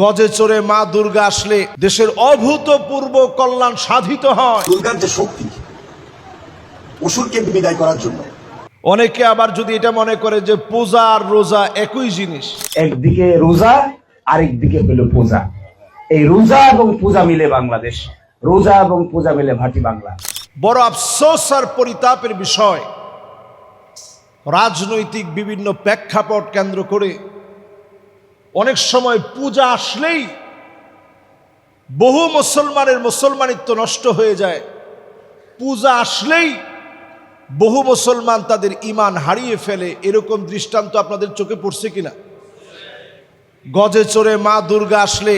গজে চড়ে মা দুর্গা আসলে দেশের অভূতপূর্ব কল্যাণ সাধিত হয়। দুর্গার যে শক্তি অসুরকে বিদায় করার জন্য। অনেকে আবার যদি এটা মনে করে যে পূজা আর রোজা একই জিনিস। একদিকে রোজা আরেকদিকে হলো পূজা। এই রোজা এবং পূজা মিলে বাংলাদেশ। রোজা এবং পূজা মিলে ভাটি বাংলা। বড় আফসোস আর পরিতাপের বিষয় রাজনৈতিক বিভিন্ন প্রেক্ষাপট কেন্দ্র করে অনেক সময় পূজা আসলেই বহু মুসলমানের মুসলমানিত্ব নষ্ট হয়ে যায়। পূজা আসলেই বহু মুসলমান তাদের ইমান হারিয়ে ফেলে। এরকম দৃষ্টান্ত আপনাদের চোখে পড়ছে কিনা? গজে চড়ে মা দুর্গা আসলে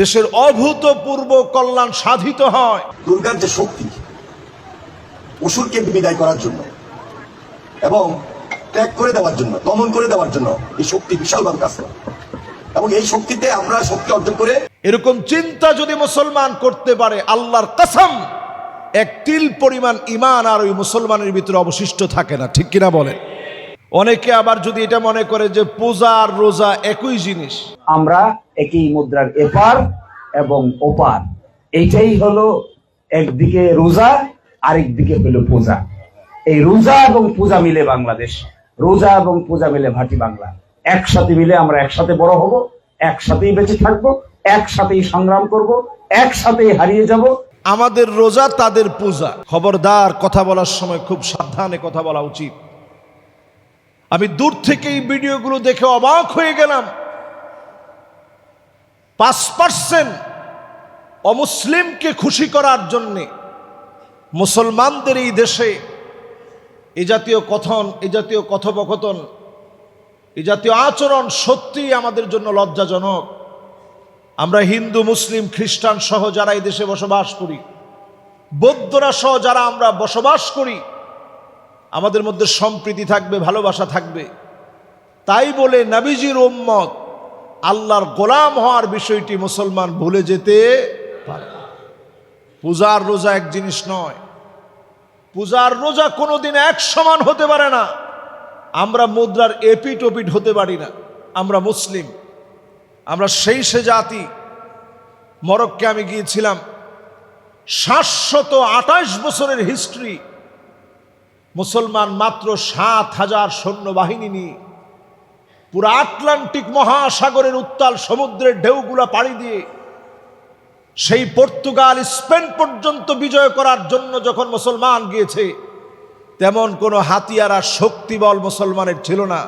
দেশের অভূতপূর্ব কল্যাণ সাধিত হয়। দুর্গার যে শক্তি, অসুরকে বিদায় করার জন্য এবং ত্যাগ করে দেওয়ার জন্য দমন করে দেওয়ার জন্য এই শক্তি বিশালভাবে কাজ করে। এবং এই শক্তিতে আমরা শক্তি অর্জন করে এরকম চিন্তা যদি মুসলমান করতে পারে আল্লাহর কসম এক তিল পরিমাণ ইমান আর ওই মুসলমানের ভিতরে অবশিষ্ট থাকে না ঠিক কিনা বলেন? অনেকে আবার যদি এটা মনে করে যে পূজা আর রোজা একই জিনিস। আমরা একই মুদ্রার এপার এবং ওপার। এইটাই হলো একদিকে রোজা আরেকদিকে হলো পূজা। এই রোজা এবং পূজা মিলে বাংলাদেশ। রোজা এবং পূজা মিলে ভাটি বাংলা। একসাথে মিলে আমরা একসাথে বড় হব, একসাথেই বেঁচে থাকব, একসাথেই সংগ্রাম করব, একসাথেই হারিয়ে যাব। আমাদের রোজা, তাদের পূজা। খবরদার, কথা বলার সময় খুব সাবধানে কথা বলা উচিত। আমি দূর থেকে এই ভিডিওগুলো দেখে অবাক হয়ে গেলাম। পাঁচ পার্সেন্ট অমুসলিমকে খুশি করার জন্যে মুসলমানদের এই দেশে এই জাতীয় কথন, এ জাতীয় কথোপকথন, এ জাতীয় আচরণ সত্যিই আমাদের জন্য লজ্জাজনক। আমরা হিন্দু, মুসলিম, খ্রিস্টান সহ যারা এই দেশে বসবাস করি, বৌদ্ধরা সহ যারা আমরা বসবাস করি, আমাদের মধ্যে সম্প্রীতি থাকবে, ভালোবাসা থাকবে। তাই বলে নাবিজির উম্মত, আল্লাহর গোলাম হওয়ার বিষয়টি মুসলমান ভুলে যেতে পারে পূজার রোজা এক জিনিস নয় পূজার রোজা কোনোদিন এক সমান হতে পারে না। আমরা মুদ্রার এপিট ওপিট হতে পারি না। আমরা মুসলিম। আমরা সেই সে জাতি। মরক্কে আমি গিয়েছিলাম। সাতশত আঠাশ বছরের হিস্ট্রি। মুসলমান মাত্র সাত হাজার সৈন্যবাহিনী নিয়ে পুরো আটলান্টিক মহাসাগরের উত্তাল সমুদ্রের ঢেউগুলা পাড়ি দিয়ে সেই পর্তুগাল, স্পেন পর্যন্ত বিজয় করার জন্য যখন মুসলমান গিয়েছে, তেমন কোনো হাতিয়ার শক্তিবল মুসলমানের ছিল না।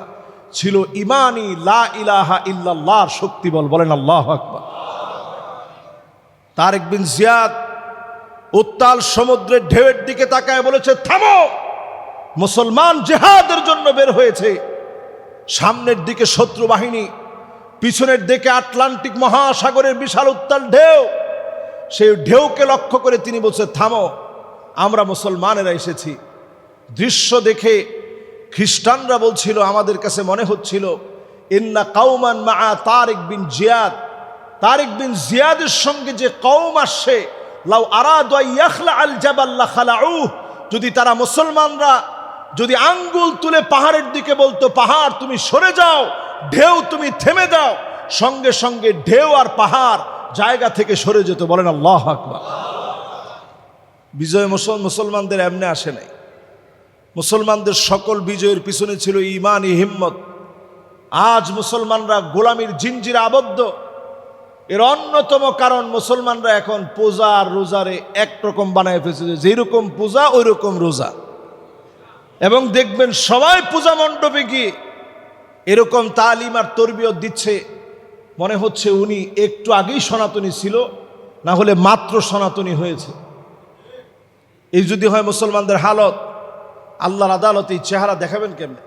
ছিল ইমানি লা ইলাহা ইল্লাল্লাহর শক্তিবল। বলেন আল্লাহ আকবার। তারেক বিন জিয়াদ উত্তাল সমুদ্রের ঢেউয়ের দিকে তাকায় বলেছে, থামো! মুসলমান জেহাদের জন্য বের হয়েছে। সামনের দিকে শত্রু বাহিনী, পিছনের দিকে আটলান্টিক মহাসাগরের বিশাল উত্তাল ঢেউ। সেই ঢেউকে লক্ষ্য করে তিনি বলছে, থামো, আমরা মুসলমানেরা এসেছি। দৃশ্য দেখে খ্রিস্টানরা বলছিল, আমাদের কাছে মনে হচ্ছিল, ইন্না কাউমান মা তারেক বিন জিয়াদ। তারেক বিন জিয়াদের সঙ্গে যে কৌম আসছে, লাউ আরাদ আল জাবাল্লা খালাউ। যদি তারা মুসলমানরা যদি আঙ্গুল তুলে পাহাড়ের দিকে বলতো, পাহাড়, তুমি সরে যাও, ঢেউ, তুমি থেমে দাও সঙ্গে সঙ্গে ঢেউ আর পাহাড় জায়গা থেকে সরে যেত, বলেন আল্লাহ আকবার। বিজয় মুসল, মুসলমানদের এমনি আসে নাই। মুসলমানদের সকল বিজয়ের পিছনে ছিল ইমান ই হিম্মত। আজ মুসলমানরা গোলামির জিঞ্জিরে আবদ্ধ। এর অন্যতম কারণ, মুসলমানরা এখন পূজা আর রোজারে একরকম বানায় ফেলছে। যেরকম পূজা ওই রকম রোজা। এবং দেখবেন সবাই পূজা মণ্ডপে গিয়ে এরকম তালিম আর তরবিয়ত দিচ্ছে। মনে হচ্ছে উনি একটু আগেই সনাতনী ছিল, না হলে মাত্র সনাতনী হয়েছে। এই যদি হয় মুসলমানদের হালত, আল্লাহর আদালতে চেহারা দেখাবেন কেমনে?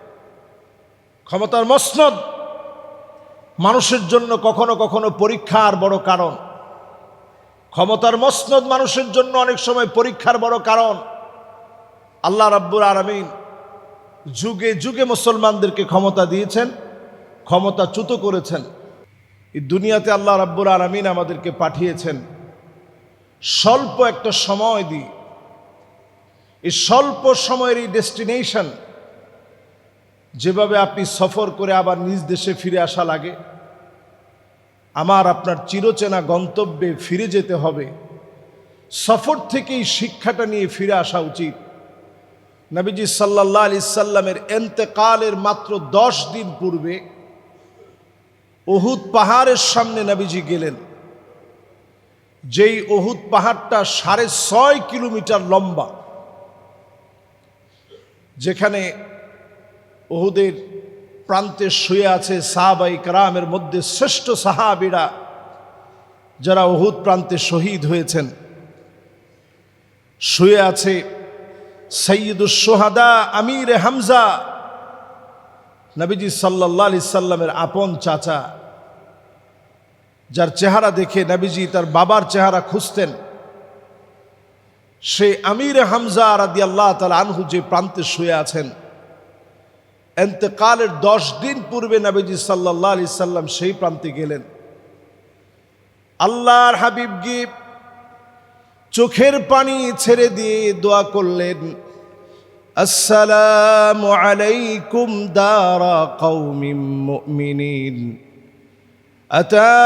ক্ষমতার মসনদ, মানুষের জন্য কখনো কখনো পরীক্ষার বড় কারণ। ক্ষমতার মসনদ মানুষের জন্য অনেক সময় পরীক্ষার বড় কারণ। আল্লাহ রাব্বুর আরামিন যুগে যুগে মুসলমানদেরকে ক্ষমতা দিয়েছেন, ক্ষমতা চ্যুত করেছেন। এই দুনিয়াতে আল্লাহ রাব্বুর আরামিন আমাদেরকে পাঠিয়েছেন। স্বল্প একটা সময় দিয়ে। এই স্বল্প সময়ের এই ডেস্টিনেশন যেভাবে আপনি সফর করে আবার নিজ দেশে ফিরে আসা লাগে, আমার আপনার চিরচেনা গন্তব্যে ফিরে যেতে হবে। সফর থেকেই শিক্ষাটা নিয়ে ফিরে আসা উচিত। নবীজি সাল্লাহ আলি সাল্লামের এন্তেকালের মাত্র দশ দিন পূর্বে ওহুদ পাহাড়ের সামনে নবীজি গেলেন। যেই ওহুদ পাহাড়টা সাড়ে ছয় কিলোমিটার লম্বা, যেখানে ওহুদের প্রান্তে শুয়ে আছে সাহাবাই কারামের মধ্যে শ্রেষ্ঠ সাহাবিরা যারা ওহুদ প্রান্তে শহীদ হয়েছেন। শুয়ে আছে সৈয়দুল সোহাদা আমির হামজা নবীজি সাল্লাহ আলি সাল্লামের আপন চাচা, যার চেহারা দেখে নবীজি তার বাবার চেহারা খুঁজতেন, সে আমির হামজা রাদি আল্লাহ তালা আনহু যে প্রান্তে শুয়ে আছেন, এন্তেকালের দশ দিন পূর্বে নবীজি সাল্লাহ আলি সাল্লাম সেই প্রান্তে গেলেন। আল্লাহর হাবিব গিব, চোখের পানি ছেড়ে দিয়ে দোয়া করলেন। السلام عليكم دار قوم مؤمنين. أتاكم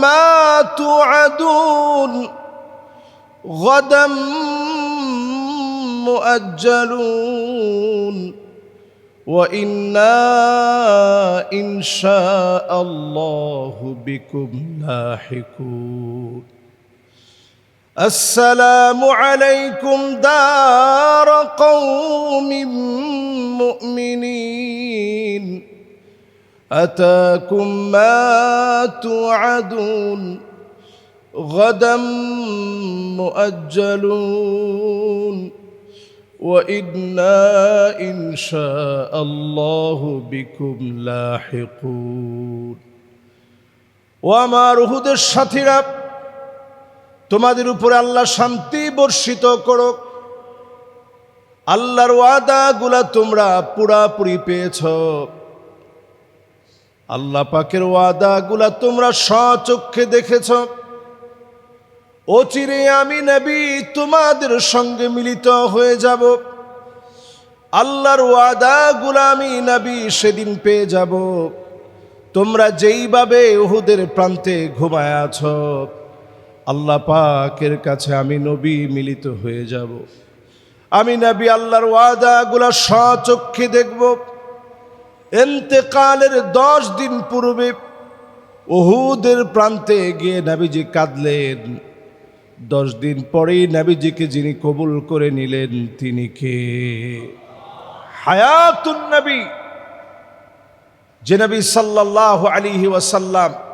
ما توعدون. غدا مؤجلون. وإنا إن شاء الله بكم لاحقون. السلام عليكم دار قوم مؤمنين. أتاكم ما توعدون. غدا مؤجلون. وإنا إن شاء الله بكم لاحقون. وما رهد الشتراب তোমাদের উপরে আল্লাহ শান্তি বর্ষিত করুক। আল্লাহর ওয়াদাগুলা তোমরা পুরাপুরি পেয়েছ। আল্লাহ পাকের ওয়াদাগুলা তোমরা স্বচক্ষে দেখেছ। অচিরে আমি নবী, তোমাদের সঙ্গে মিলিত হয়ে যাব। আল্লাহর ওয়াদাগুলা আমি নবী সেদিন পেয়ে যাব। তোমরা যেইভাবে ওহুদের প্রান্তে ঘুমায় আছো। আল্লাহ পাকের কাছে আমি নবী মিলিত হয়ে যাব। আমি নবী আল্লাহর ওয়াদাগুলা স্বচক্ষে দেখব। এন্তেকালের দশ দিন পূর্বে ওহুদের প্রান্তে গিয়ে নাবিজি কাঁদলেন। দশ দিন পরেই নাবিজিকে যিনি কবুল করে নিলেন, তিনি কে? হায়াতুন নবী, যে নবী সাল্লাহ আলিহি ওয়াসাল্লাম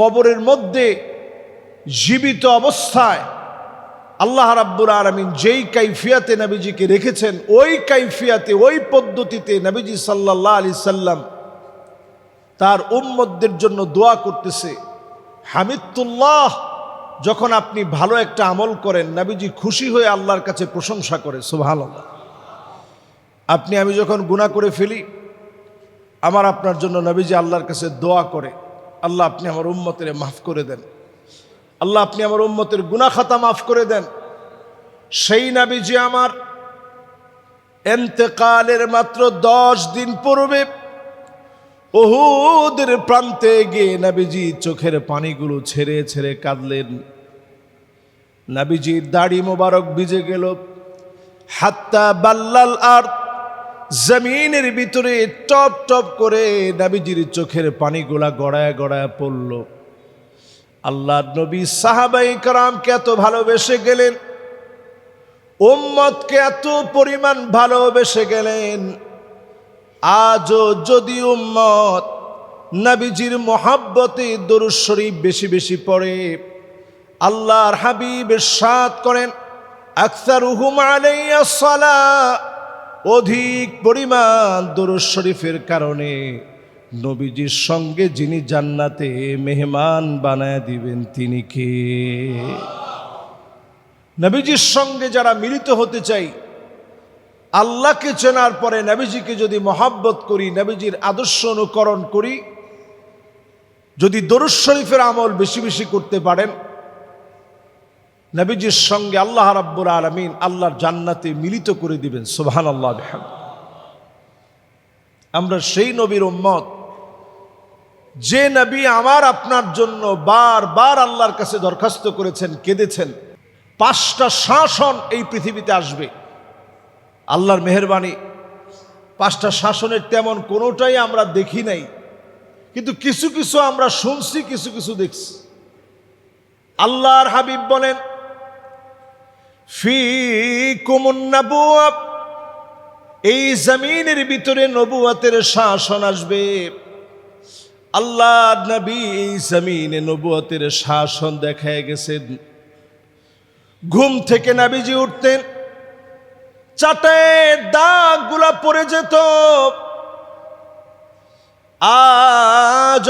কবরের মধ্যে জীবিত অবস্থায় আল্লাহ রাব্বুর আলমিন যেই কাইফিয়াতে নবীজিকে রেখেছেন, ওই কাইফিয়াতে, ওই পদ্ধতিতে নবীজি সাল্লাহ আলি সাল্লাম তার উম্মতদের জন্য দোয়া করতেছে, হামিদুল্লাহ, যখন আপনি ভালো একটা আমল করেন, নবীজি খুশি হয়ে আল্লাহর কাছে প্রশংসা করে সুভাল আপনি, আমি যখন গুণা করে ফেলি, আমার আপনার জন্য নবীজি আল্লাহর কাছে দোয়া করে আল্লাহ আপনি আমার উম্মতের মাফ করে দেন। আল্লাহ আপনি আমার উম্মতের গুনা খাতা মাফ করে দেন। সেই নাবিজি আমার এন্তেকালের মাত্র দশ দিন পূর্বে ওহুদের প্রান্তে গিয়ে নাবিজি চোখের পানিগুলো ছেড়ে ছেড়ে কাঁদলেন। নাবিজির দাড়ি মোবারক ভিজে গেল। হাত্তা বাল্লাল আর জমিনের ভিতরে টপ টপ করে নাবিজির চোখের পানিগুলা গড়ায় গড়ায় পড়ল। আল্লাহ নবী সাহাবাই কারামকে এত ভালোবেসে গেলেন, উম্মতকে এত পরিমাণ ভালোবেসে গেলেন, আজও যদি উম্মত নাবিজির মোহাব্বতে দরুদ শরীফ বেশি বেশি পড়ে, আল্লাহর হাবিবের সাথ করেন আখতার হুম আলাইয়া সালা অধিক পরিমাণ দরুদ শরীফের কারণে নবীজির সঙ্গে যিনি জান্নাতে মেহমান বানায় দিবেন, তিনি কে? নবীজির সঙ্গে যারা মিলিত হতে চাই, আল্লাহকে চেনার পরে নবীজিকে যদি মহাব্বত করি, নবীজির আদর্শ অনুকরণ করি, যদি দরুদ শরীফের আমল বেশি বেশি করতে পারেন নবীজির সঙ্গে আল্লাহ রাব্বুর আলমিন আল্লাহর জান্নাতে মিলিত করে দিবেন সোহান আল্লাহ আমরা সেই নবীর উম্মত, যে নবী আমার আপনার জন্য বারবার আল্লাহর কাছে দরখাস্ত করেছেন, কেঁদেছেন। পাঁচটা শাসন এই পৃথিবীতে আসবে। আল্লাহর মেহরবানি, পাঁচটা শাসনের তেমন কোনোটাই আমরা দেখি নাই। কিন্তু কিছু কিছু আমরা শুনছি, কিছু কিছু দেখছি। আল্লাহর হাবিব বলেন ফি এই জমিনের ভিতরে নবুয়াতের শাসন আসবে। আল্লাহ নবী এই জমিনে নবুয়াতের শাসন দেখায় গেছে ঘুম থেকে নাবিজি উঠতেন চাটের দাগগুলা পড়ে যেত। আজ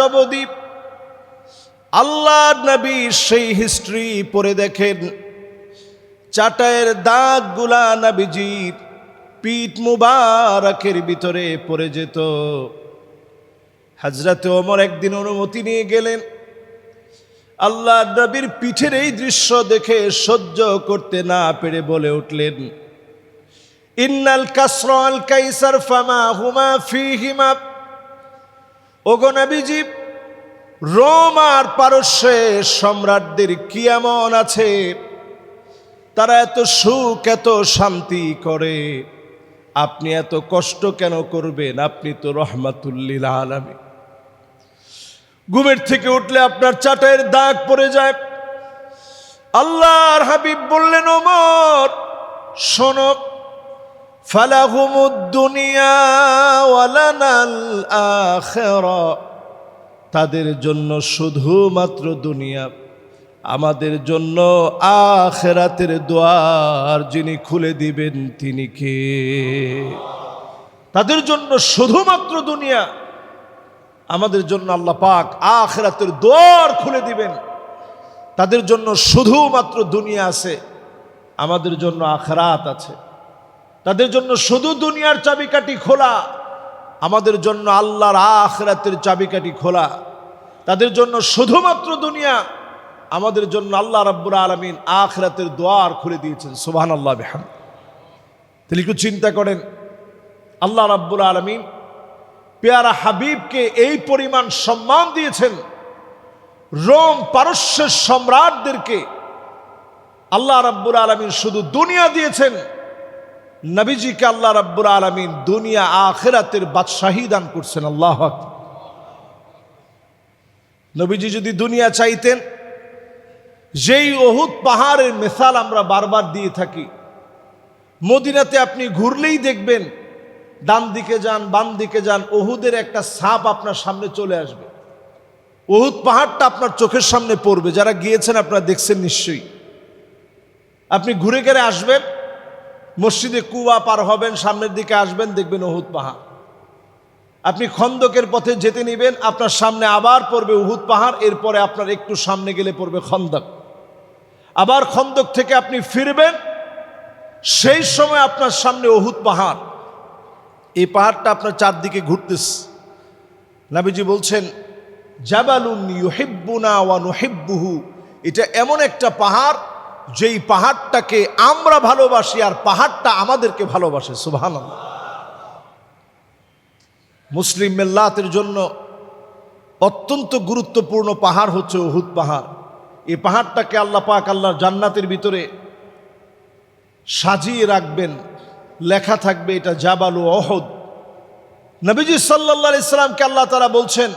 আল্লাহ নবী সেই হিস্ট্রি পড়ে দেখেন। চাটায়ের দাগগুলা নাবিজির, পিঠ মুবারকের ভিতরে পড়ে যেত। হাজরাতে ওমর একদিন অনুমতি নিয়ে গেলেন। আল্লাহ নবীর পিঠের এই দৃশ্য দেখে সহ্য করতে না পেরে বলে উঠলেন, ইন্নাল কাসরাল কাইসার ফামা হুমা ফিহিমা। ওগো নবীজি, রোম আর পারস্যের সম্রাটদের কি এমন আছে? তারা এত সুখ, এত শান্তি করে। আপনি এত কষ্ট কেন করবেন? আপনি তো রহমাতুল্লিল আলমী ঘুমের থেকে উঠলে আপনার চাটাইয়ের দাগ পড়ে যায়। আল্লাহর হাবিব বললেন, ওমর, শোনো ফালাহুমুদ্দুনিয়া ওয়ালানাল আখিরা। তাদের জন্য শুধুমাত্র দুনিয়া। আমাদের জন্য আখেরাতের দোয়ার যিনি খুলে দিবেন তিনি কে? তাদের জন্য শুধুমাত্র দুনিয়া। আমাদের জন্য আল্লাহ পাক আখেরাতের দোয়ার খুলে দিবেন। তাদের জন্য শুধুমাত্র দুনিয়া আছে, আমাদের জন্য আখরাত আছে। তাদের জন্য শুধু দুনিয়ার চাবিকাঠি খোলা, আমাদের জন্য আল্লাহর আখরাতের চাবিকাঠি খোলা। তাদের জন্য শুধুমাত্র দুনিয়া। আমাদের জন্য আল্লাহ রাব্বুল আলমিন আখরাতের দোয়ার খুলে দিয়েছেন সুবহান আল্লাহ বেহাম তাহলে একটু চিন্তা করেন, আল্লাহ রাব্বুল আলমিন পেয়ারা হাবিবকে এই পরিমাণ সম্মান দিয়েছেন, রোম পারস্যের সম্রাটদেরকে আল্লাহ রাব্বুল আলমিন শুধু দুনিয়া দিয়েছেন, নবীজিকে আল্লাহ রাব্বুল আলমিন দুনিয়া আখেরাতের বাদশাহী দান করছেন, আল্লাহ নবীজি যদি দুনিয়া চাইতেন যেই অহুদ পাহাড়ের মেসাল আমরা বারবার দিয়ে থাকি, মদিনাতে আপনি ঘুরলেই দেখবেন, ডান দিকে যান, বাম দিকে যান অহুদের একটা সাপ আপনার সামনে চলে আসবে। ওহুদ পাহাড়টা আপনার চোখের সামনে পড়বে, যারা গিয়েছেন আপনারা দেখছেন নিশ্চয়ই। আপনি ঘুরে গেলে আসবেন, মসজিদে কুয়া পার হবেন, সামনের দিকে আসবেন, দেখবেন ওহুদ পাহাড়। আপনি খন্দকের পথে যেতে নিবেন, আপনার সামনে আবার পড়বে উহুদ পাহাড়, এরপরে আপনার একটু সামনে গেলে পড়বে খন্দক। আবার খন্দক থেকে আপনি ফিরবেন, সেই সময় আপনার সামনে অহুত পাহাড়। এই পাহাড়টা আপনার চারদিকে ঘুরতেছে। নাবিজি বলছেন, জাবালুন ইউহিব্বুনা ওয়া নুহিব্বুহু। এটা এমন একটা পাহাড়, যেই পাহাড়টাকে আমরা ভালোবাসি আর পাহাড়টা আমাদেরকে ভালোবাসে, সুবহানাল্লাহ। মুসলিম মেল্লাতের জন্য অত্যন্ত গুরুত্বপূর্ণ পাহাড় হচ্ছে উহুদ পাহাড়। এই পাহাড়টাকে আল্লাহ পাক আল্লাহর জান্নাতের ভিতরে সাজিয়ে রাখবেন। লেখা থাকবে এটা জাবালু অহদ। নবীজি সাল্লাহ ইসলামকে আল্লাহ তারা বলছেন,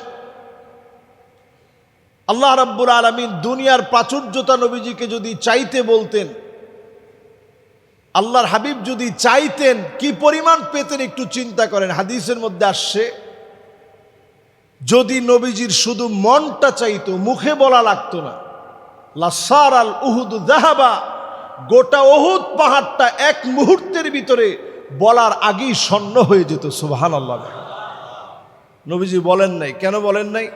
আল্লাহ রাব্বুল আলমিন দুনিয়ার প্রাচুর্যতা নবীজিকে যদি চাইতে বলতেন, আল্লাহর হাবিব যদি চাইতেন, কি পরিমাণ পেতেন একটু চিন্তা করেন। হাদিসের মধ্যে আসছে, যদি নবীজির শুধু মনটা চাইতো, মুখে বলা লাগতো না। লাসার আল উহুদ জাহাবা গোটা ওহুদ পাহাড়টা এক মুহূর্তের ভিতরে বলার আগেই স্বর্ণ হয়ে যেত সুবাহান আল্লাহ নবীজি বলেন নাই। কেন বলেন নাই?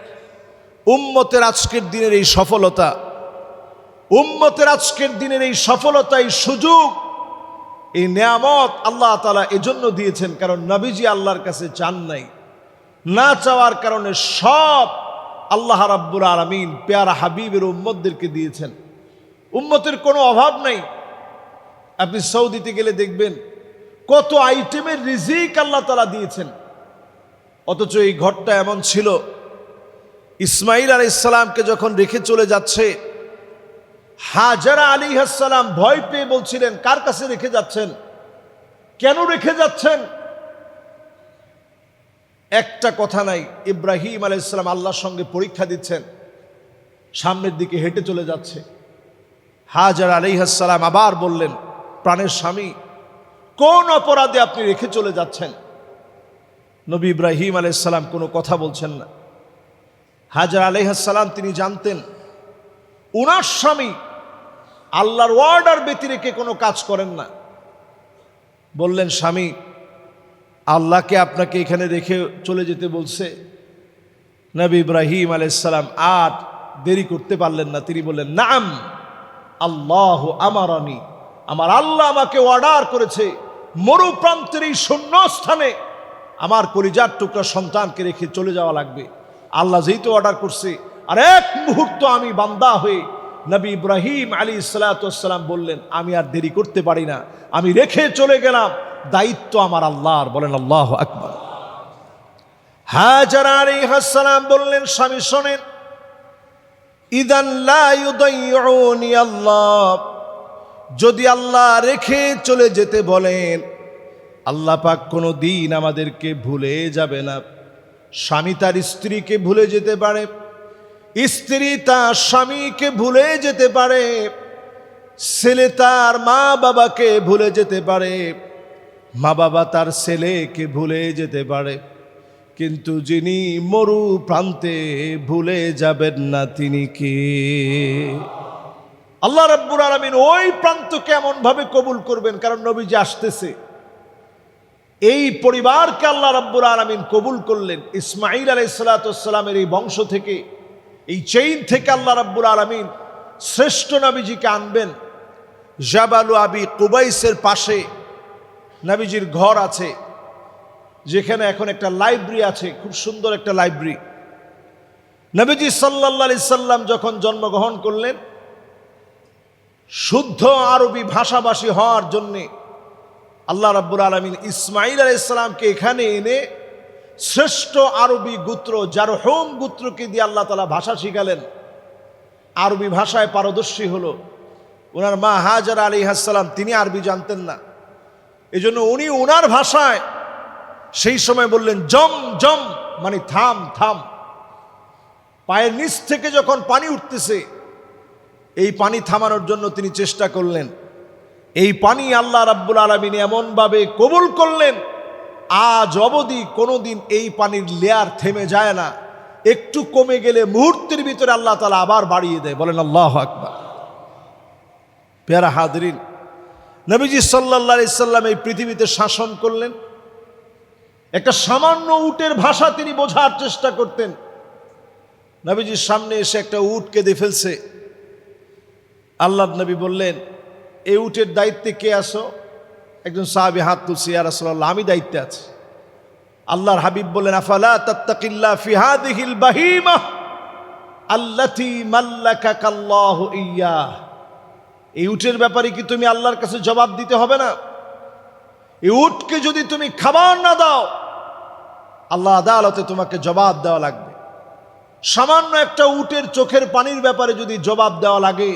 উম্মতের আজকের দিনের এই সফলতা, উম্মতের আজকের দিনের এই সফলতা, এই সুযোগ, এই নেয়ামত আল্লাহ তালা এজন্য দিয়েছেন, কারণ নবীজি আল্লাহর কাছে চান নাই। না চাওয়ার কারণে সব আল্লাহ রাব্বুল আলমিন পেয়ারা হাবিবের উম্মতদেরকে দিয়েছেন। উম্মতের কোনো অভাব নাই। আপনি সৌদিতে গেলে দেখবেন কত আইটেমের রিজিক আল্লাহ তালা দিয়েছেন। অথচ এই ঘরটা এমন ছিল ইসমাইল আলী ইসলামকে যখন রেখে চলে যাচ্ছে, হাজারা আলী হাসালাম ভয় পেয়ে বলছিলেন, কার কাছে রেখে যাচ্ছেন? কেন রেখে যাচ্ছেন? একটা কথা নাই। ইব্রাহিম আলাইসালাম আল্লাহর সঙ্গে পরীক্ষা দিচ্ছেন। সামনের দিকে হেঁটে চলে যাচ্ছে। হাজার আলাইহাসালাম আবার বললেন, প্রাণের স্বামী, কোন অপরাধে আপনি রেখে চলে যাচ্ছেন? নবী ইব্রাহিম আলাইসালাম কোনো কথা বলছেন না। হাজার আলাইহাসালাম তিনি জানতেন, উনার স্বামী আল্লাহর ওয়ার্ডার ব্যতি রেখে কোনো কাজ করেন না। বললেন, স্বামী আল্লাহকে আপনাকে এখানে রেখে চলে যেতে বলছে। নবী ইব্রাহিম আলাইসালাম আর দেরি করতে পারলেন না। তিনি বললেন, নাম, আল্লাহ আমার আমি আমার আল্লাহ আমাকে অর্ডার করেছে মরু প্রান্তের এই শূন্য স্থানে আমার কলিজার টুকরা সন্তানকে রেখে চলে যাওয়া লাগবে। আল্লাহ যেই তো অর্ডার করছে। আর এক মুহূর্ত আমি বান্দা হয়ে নবী ইব্রাহিম আলী সালাতাম বললেন, আমি আর দেরি করতে পারি না। আমি রেখে চলে গেলাম। দায়িত্ব আমার আল্লাহর, বলেন আল্লাহ আকবর। হাজার আলী হাসালাম বললেন, স্বামী শোনেন, ইদান আল্লাহ। যদি আল্লাহ রেখে চলে যেতে বলেন, আল্লাহ পাক কোনো দিন আমাদেরকে ভুলে যাবে না। স্বামী তার স্ত্রীকে ভুলে যেতে পারে, স্ত্রী তার স্বামীকে ভুলে যেতে পারে, ছেলে তার মা বাবাকে ভুলে যেতে পারে। মা বাবা তার ছেলেকে ভুলে যেতে পারে। কিন্তু যিনি মরু প্রান্তে ভুলে যাবেন না তিনি কে? আল্লাহ রাব্বুর আলমিন ওই প্রান্ত এমন ভাবে কবুল করবেন, কারণ নবীজি আসতেছে। এই পরিবারকে আল্লাহ রাব্বুর আলমিন কবুল করলেন। ইসমাইল আলাই সালাতামের এই বংশ থেকে, এই চেইন থেকে আল্লাহ রাব্বুর আলমিন শ্রেষ্ঠ নবীজিকে আনবেন। জাবালু আবি কুবাইসের পাশে নবীজির ঘর আছে, যেখানে এখন একটা লাইব্রেরি আছে, খুব সুন্দর একটা লাইব্রেরি। নবীজি সাল্লা সাল্লাম যখন জন্মগ্রহণ করলেন, শুদ্ধ আরবি ভাষাভাষী হওয়ার জন্যে আল্লাহ রাব্বুল আলমিন ইসমাইল আল ইসলামকে এখানে এনে শ্রেষ্ঠ আরবি গুত্র যার হোম গুত্রকে দিয়ে আল্লাহ তালা ভাষা শিখালেন। আরবি ভাষায় পারদর্শী হলো। ওনার মা হাজার আলী হাসালাম তিনি আরবি জানতেন না। এজন্য উনি ওনার ভাষায় সেই সময় বললেন, জম জম মানে থাম থাম। পায়ের নিচ থেকে যখন পানি উঠতেছে, এই পানি থামানোর জন্য তিনি চেষ্টা করলেন। এই পানি আল্লাহ রাব্বুল আলমিন এমনভাবে কবুল করলেন, আজ অবধি কোনোদিন এই পানির লেয়ার থেমে যায় না। একটু কমে গেলে মুহূর্তের ভিতরে আল্লাহ তালা আবার বাড়িয়ে দেয়। বলেন, আল্লাহ আকবার। পেয়ারা হাদরিন নবীজি সাল্লা ইসাল্লাম এই পৃথিবীতে শাসন করলেন। একটা সামান্য উটের ভাষা তিনি বোঝার চেষ্টা করতেন। নবীজির সামনে এসে একটা উট কেঁদে ফেলছে। আল্লাহ নবী বললেন, এই উটের দায়িত্বে কে আসো একজন সাহাবি হাত তুলছি আর আমি দায়িত্বে আছি। আল্লাহর হাবিব বললেন, আফালা ফিহাদিহিল বাহিমা আল্লাতি মাল্লাকা কাল্লাহ ইয়া এই উটের ব্যাপারে কি তুমি আল্লাহর কাছে জবাব দিতে হবে না? এই উটকে যদি তুমি খাবার না দাও, আল্লাহ আদালতে তোমাকে জবাব দেওয়া লাগবে। সামান্য একটা উটের চোখের পানির ব্যাপারে যদি জবাব দেওয়া লাগে,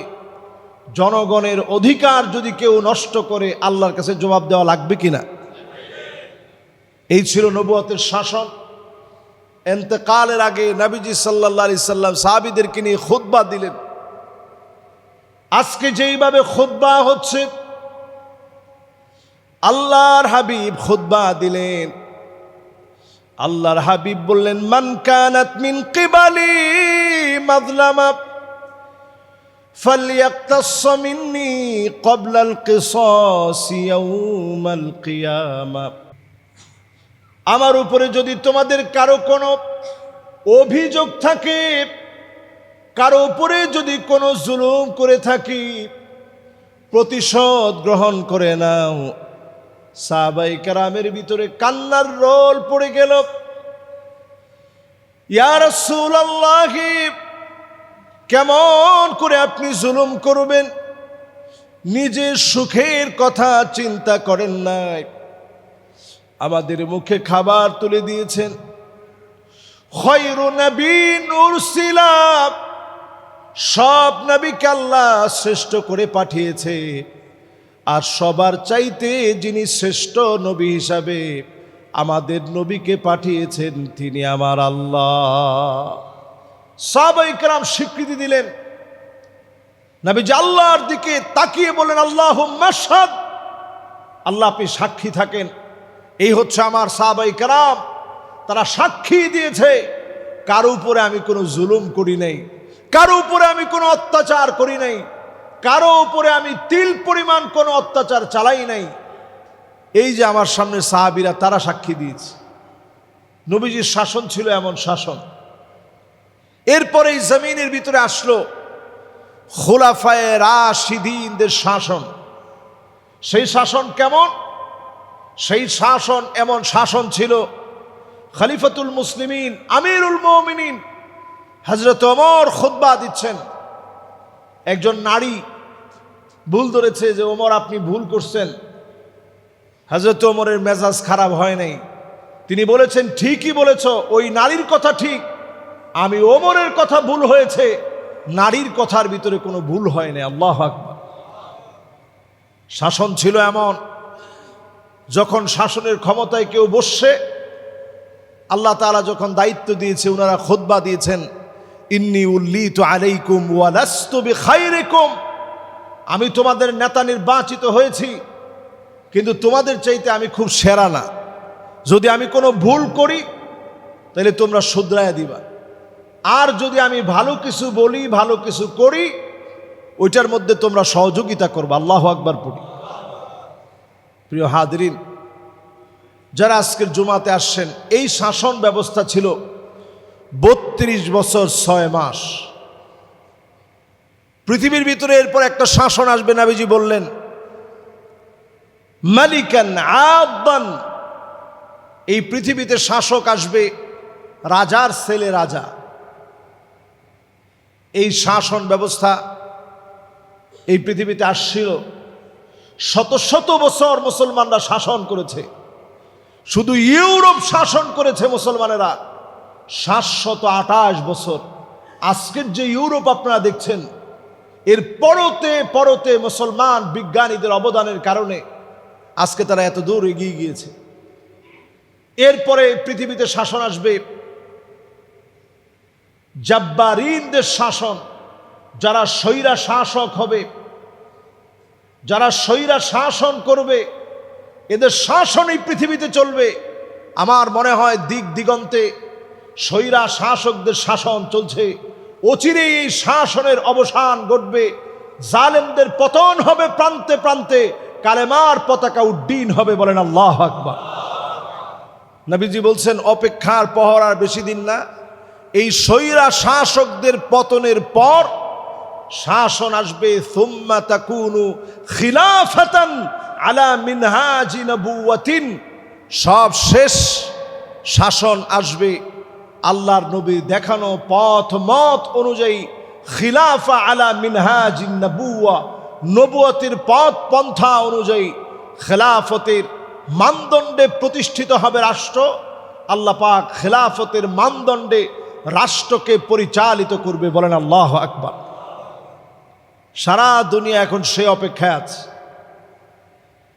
জনগণের অধিকার যদি কেউ নষ্ট করে, আল্লাহর কাছে জবাব দেওয়া লাগবে কিনা? এই ছিল নবুয়তের শাসন। এন্তেকালের আগে নবীজি সাল্লা সাল্লাম সাহাবিদেরকে নিয়ে খুদ্া দিলেন। আজকে যেইভাবে খুদ্া হচ্ছে আল্লাহর হাবিব খুদ্া দিলেন আল্লাহর হাবিব বললেন মান কানাত মিন কিবালি মাযলামা فليقتص مني قبل القصاص يوم القيامة আমার উপরে যদি তোমাদের কারো কোনো অভিযোগ থাকে কারও উপরে যদি কোনো জুলুম করে থাকি, প্রতিশোধ গ্রহণ করে নাও। সাহাবাই কারামের ভিতরে কান্নার রোল পড়ে গেল। ইয়ার কেমন করে আপনি জুলুম করবেন? নিজের সুখের কথা চিন্তা করেন নাই। আমাদের মুখে খাবার তুলে দিয়েছেন। খৈরু নবীন উরসিলা সব নবীকে আল্লাহ শ্রেষ্ঠ করে পাঠিয়েছে। আর সবার চাইতে যিনি শ্রেষ্ঠ নবী হিসাবে আমাদের নবীকে পাঠিয়েছেন, তিনি আমার আল্লাহ। সাবাইকরাম স্বীকৃতি দিলেন। নবী আল্লাহর দিকে তাকিয়ে বলেন আল্লাহ মাসাদ আল্লাহ আপনি সাক্ষী থাকেন। এই হচ্ছে আমার সাহাবাই কারাম তারা সাক্ষী দিয়েছে, কার উপরে আমি কোনো জুলুম করি নাই। কারও উপরে আমি কোনো অত্যাচার করি নাই। কারও উপরে আমি তিল পরিমাণ কোনো অত্যাচার চালাই নাই। এই যে আমার সামনে সাহাবিরা, তারা সাক্ষী দিয়েছে। নবীজির শাসন ছিল এমন শাসন। এরপরে এই জমিনের ভিতরে আসলো খোলাফায়ে রাশিদিনদের শাসন। সেই শাসন কেমন? সেই শাসন এমন শাসন ছিল, খালিফাতুল মুসলিমিন, আমিরুল মমিনিন হজরত ওমর খুদ্া দিচ্ছেন। একজন নারী ভুল ধরেছে যে, ওমর, আপনি ভুল করছেন। হজরত ওমরের মেজাজ খারাপ হয় নাই। তিনি বলেছেন, ঠিকই বলেছ, ওই নারীর কথা ঠিক। আমি ওমরের কথা ভুল হয়েছে। নারীর কথার ভিতরে কোনো ভুল হয় না আল্লাহ আকবার। শাসন ছিল এমন, যখন শাসনের ক্ষমতায় কেউ বসছে, আল্লাহ তাআলা যখন দায়িত্ব দিয়েছে ওনারা খোদবা দিয়েছেন। ইন্নি উল্লি তো আলাইকুম ওয়ালাস্তু বিখাইরিকুম। আমি তোমাদের নেতা নির্বাচিত হয়েছি, কিন্তু তোমাদের চাইতে আমি খুব সেরা না। যদি আমি কোনো ভুল করি, তাহলে তোমরা শুধরায় দিবা। আর যদি আমি ভালো কিছু বলি, ভালো কিছু করি, ওইটার মধ্যে তোমরা সহযোগিতা করবে। আল্লাহ আকবার পড়ি। প্রিয় হাদরিন যারা আজকের জুমাতে আসছেন, এই শাসন ব্যবস্থা ছিল বত্রিশ বছর ছয় মাস। পৃথিবীর ভিতরে এরপর একটা শাসন আসবে, নাবিজি বললেন। মালিকান আদান এই পৃথিবীতে শাসক আসবে রাজার ছেলে রাজা। এই শাসন ব্যবস্থা এই পৃথিবীতে আসছিল। শত শত বছর মুসলমানরা শাসন করেছে। শুধু ইউরোপ শাসন করেছে মুসলমানেরা। সাতশত আঠাশ বছর। আজকের যে ইউরোপ আপনারা দেখছেন, এর পরতে পরতে মুসলমান বিজ্ঞানীদের অবদানের কারণে আজকে তারা এত দূর এগিয়ে গিয়েছে। এরপরে পৃথিবীতে শাসন আসবে। জাব্বারিনদের শাসন, যারা স্বৈরা শাসক হবে, যারা স্বৈরা শাসন করবে, এদের শাসন এই পৃথিবীতে চলবে। আমার মনে হয় দিক দিগন্তে স্বৈরা শাসকদের শাসন চলছে। অচিরেই এই শাসনের অবসান ঘটবে। জালেমদের পতন হবে প্রান্তে প্রান্তে, কালেমার পতাকা উড্ডীন হবে বলেন আল্লাহ আকবার। নবীজি বলছেন, অপেক্ষার পহর আর বেশি দিন না। এই স্বৈরা শাসকদের পতনের পর শাসন আসবে, সুম্মা তাকুনু খিলাফাতান আলা মিনহাজি সব শেষ শাসন আসবে। আল্লাহর নবীর দেখানো পথ মত অনুযায়ী খিলাফা আলা মিনহাজিন নবুয়া নবুয়তির পথ পন্থা অনুযায়ী খেলাফতের মানদণ্ডে প্রতিষ্ঠিত হবে রাষ্ট্র। আল্লাহ পাক খেলাফতের মানদণ্ডে রাষ্ট্রকে পরিচালিত করবে বলেন আল্লাহ আকবার। সারা দুনিয়া এখন সে অপেক্ষায় আছে।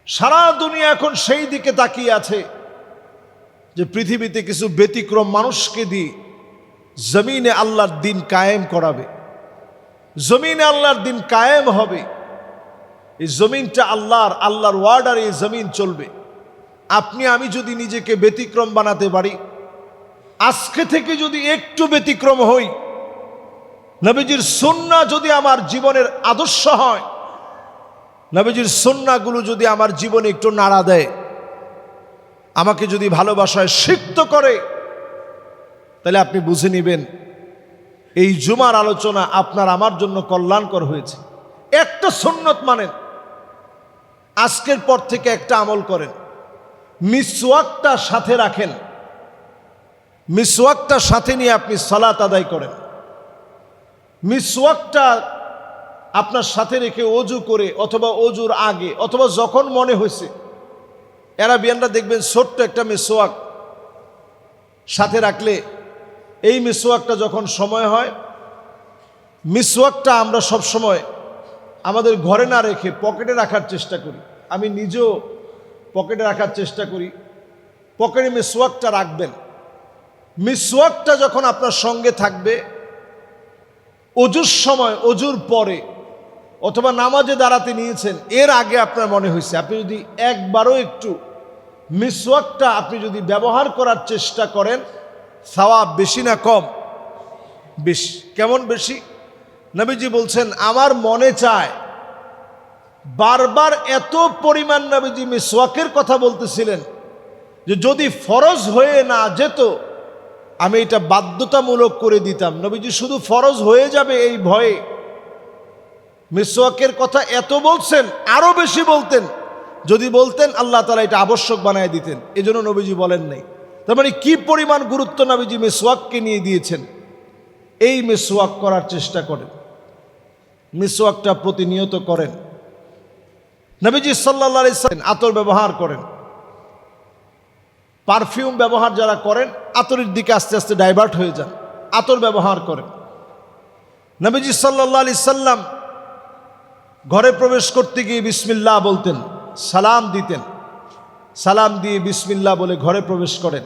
সারা দুনিয়া এখন সেই দিকে তাকিয়ে আছে। যে পৃথিবীতে কিছু ব্যতিক্রম মানুষকে দিয়ে জমিনে আল্লাহর দিন কায়েম করাবে। জমিনে আল্লাহর দিন কায়েম হবে। এই জমিনটা আল্লাহর আল্লাহর ওয়ার্ডার এই জমিন চলবে। আপনি, আমি যদি নিজেকে ব্যতিক্রম বানাতে পারি, আজকে থেকে যদি একটু ব্যতিক্রম হই, নবীজির সন্না যদি আমার জীবনের আদর্শ হয়, নবীজির সন্নাগুলো যদি আমার জীবনে একটু নাড়া দেয় আমাকে যদি ভালোবাসায় সিক্ত করে, তাহলে আপনি বুঝে নেবেন, এই জুমার আলোচনা আপনার আমার জন্য কল্যাণকর হয়েছে। একটা সুন্নত মানেন, আজকের পর থেকে একটা আমল করেন। মিসওয়াকটা সাথে রাখেন। মিসওয়াকটা সাথে নিয়ে আপনি সালাত আদায় করেন। মিসওয়াকটা আপনার সাথে রেখে অজু করে অথবা অজুর আগে অথবা যখন মনে হয়েছে এরা বিয়ানরা দেখবেন ছোট্ট একটা মিসওয়াক সাথে রাখলে এই মিসওয়াকটা যখন সময় হয়, মিসওয়াকটা আমরা সব সময় আমাদের ঘরে না রেখে পকেটে রাখার চেষ্টা করি। আমি নিজেও পকেটে রাখার চেষ্টা করি। পকেটে মিসওয়াকটা রাখবেন। মিসওয়াকটা যখন আপনার সঙ্গে থাকবে, অজুর সময়, অজুর পরে অথবা নামাজে দাঁড়াতে নিয়েছেন, এর আগে আপনার মনে হয়েছে, আপনি যদি একবারও একটু মিসওয়াকটা আপনি যদি ব্যবহার করার চেষ্টা করেন, সওয়াব বেশি না কম? বেশি, কেমন বেশি? নবীজি বলছেন, আমার মনে চায়, বারবার এত পরিমাণ নবীজি মিসওয়াকের কথা বলতেছিলেন, যে যদি ফরজ হয়ে না যেত, আমি এটা বাধ্যতামূলক করে দিতাম। নবীজি শুধু ফরজ হয়ে যাবে এই ভয়ে মিসওয়াকের কথা এত বলছেন, আরও বেশি বলতেন। যদি বলতেন, আল্লাহ তালা এটা আবশ্যক বানায় দিতেন। এজন্য নবীজি বলেন নাই। তার মানে কি পরিমাণ গুরুত্ব নবীজি মিসওয়াককে নিয়ে দিয়েছেন? এই মিসওয়াক করার চেষ্টা করেন। মিসওয়াকটা প্রতিনিয়ত করেন। নবীজি আলাইসাল্লাম আতর ব্যবহার করেন। পারফিউম ব্যবহার যারা করেন, আতরের দিকে আস্তে আস্তে ডাইভার্ট হয়ে যান। আতর ব্যবহার করেন। নবীজি সাল্লাহ আলি সাল্লাম ঘরে প্রবেশ করতে গিয়ে বিসমিল্লাহ বলতেন, সালাম দিতেন। সালাম দিয়ে বিসমিল্লাহ বলে ঘরে প্রবেশ করেন।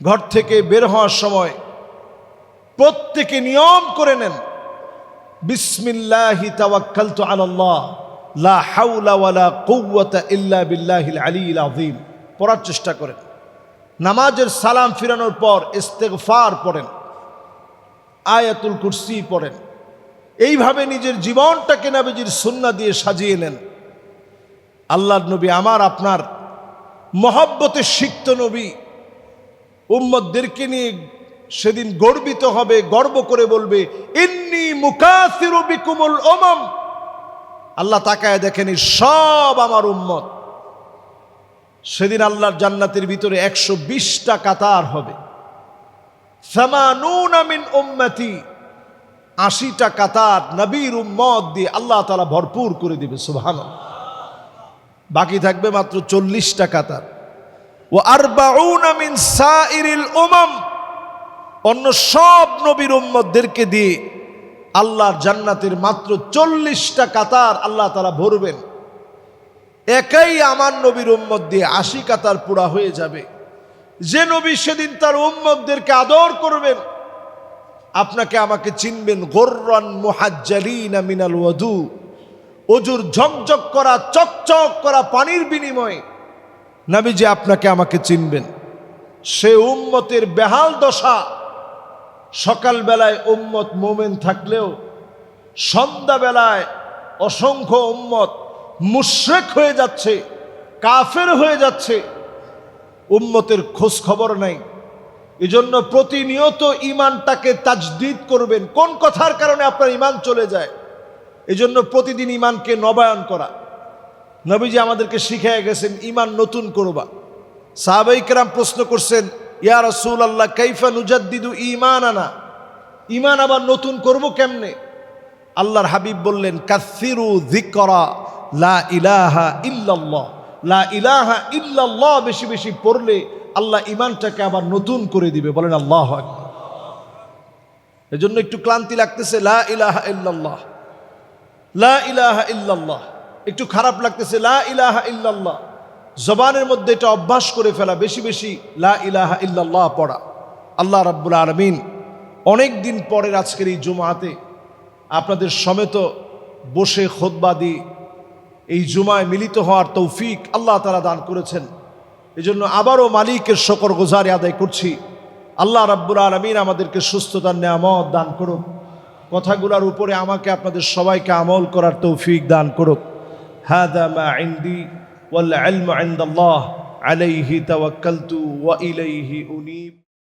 ঘর থেকে বের হওয়ার সময় প্রত্যেকে নিয়ম করে নেন, বিসমিল্লাহি তাওয়াক্কালতু আলাল্লাহ, লা হাওলা ওয়ালা কুওয়াতা ইল্লা বিল্লাহিল পড়ার চেষ্টা করেন। নামাজের সালাম ফিরানোর পর ইস্তেগফার পড়েন, আয়াতুল কুরসি পড়েন। এইভাবে নিজের জীবনটাকে নবীজির সুন্না দিয়ে সাজিয়ে নেন আল্লাহর নবী আমার, আপনার মহব্বতে সিক্ত নবী। উম্মদদেরকে নিয়ে সেদিন গর্বিত হবে, গর্ব করে বলবে, ইন্নি মুকাসিরু বিকুমুল ওমাম আল্লাহ তাকায় দেখেনি সব আমার উম্মত। সেদিন আল্লাহর জান্নাতের ভিতরে একশো বিশটা কাতার হবে। সামানুনা মিন উম্মতি। আশিটা কাতার নবীর উম্মত দিয়ে আল্লাহ তালা ভরপুর করে দিবে সুবহান বাকি থাকবে মাত্র চল্লিশটা কাতার। ও মিন সাইরিল উমাম। অন্য সব নবীর উম্মতদেরকে দিয়ে আল্লাহর জান্নাতের মাত্র চল্লিশটা কাতার আল্লাহ তারা ভরবেন। একাই আমার নবীর উম্মত দিয়ে আশি কাতার পুরা হয়ে যাবে। যে নবী সেদিন তার উম্মতদেরকে আদর করবেন আপনাকে আমাকে চিনবেন, গোর্রান মুহাজ্জালিনা মিনাল ওয়াদু। অজুর ঝকঝক করা, চকচক করা পানির বিনিময়ে নবীজি আপনাকে আমাকে চিনবেন। সে উম্মতের বেহাল দশা। সকালবেলায় উম্মত মোমেন থাকলেও, সন্ধ্যাবেলায় অসংখ্য উম্মত মুশ্রেক হয়ে যাচ্ছে, কাফের হয়ে যাচ্ছে। উম্মতের খোঁজ খবর নাই। এজন্য প্রতিনিয়ত ইমানটাকে তাজদিদ করবেন। কোন কথার কারণে আপনার ইমান চলে যায়? এজন্য প্রতিদিন ইমানকে নবায়ন করা। নবীজি আমাদেরকে শিখিয়ে গেছেন ইমান নতুন করবা। সাহাবাইকেরাম প্রশ্ন করছেন, ইয়া রসুল আল্লাহ কাইফা নুজাদ্দিদু ইমান আনা ইমান আবার নতুন করব কেমনে? আল্লাহর হাবিব বললেন কাসিরু যিকরা, লা ইলাহা ইল্লাল্লাহ। লা ইলাহা ইল্লাল্লাহ বেশি বেশি পড়লে আল্লাহ ইমানটাকে আবার নতুন করে দিবে, বলেন আল্লাহ এজন্য একটু ক্লান্তি লাগতেছে, লা ইলাহা ইল্লাল্লাহ, লা ইলাহা ইল্লাল্লাহ। একটু খারাপ লাগতেছে, লা ইলাহা ইল্লাল্লাহ। জবানের মধ্যে এটা অভ্যাস করে ফেলা, বেশি বেশি লা ইলাহা ইল্লাল্লাহ পড়া। আল্লাহ রাব্বুল আলমিন অনেক দিন পরের আজকের এই জুমাতে আপনাদের সমেত বসে খোদবা দিয়ে এই জুমায় মিলিত হওয়ার তৌফিক আল্লাহ তারা দান করেছেন। এজন্য আবারও মালিকের শকর গোজারে আদায় করছি আল্লাহ রাব্বুল আলমিন আমাদেরকে সুস্থতার নেয়ামত দান করুক কথাগুলোর উপরে আমাকে আপনাদের সবাইকে আমল করার তৌফিক দান করুক هذا ما عندي والعلم عند الله عليه توكلت وإليه أنيب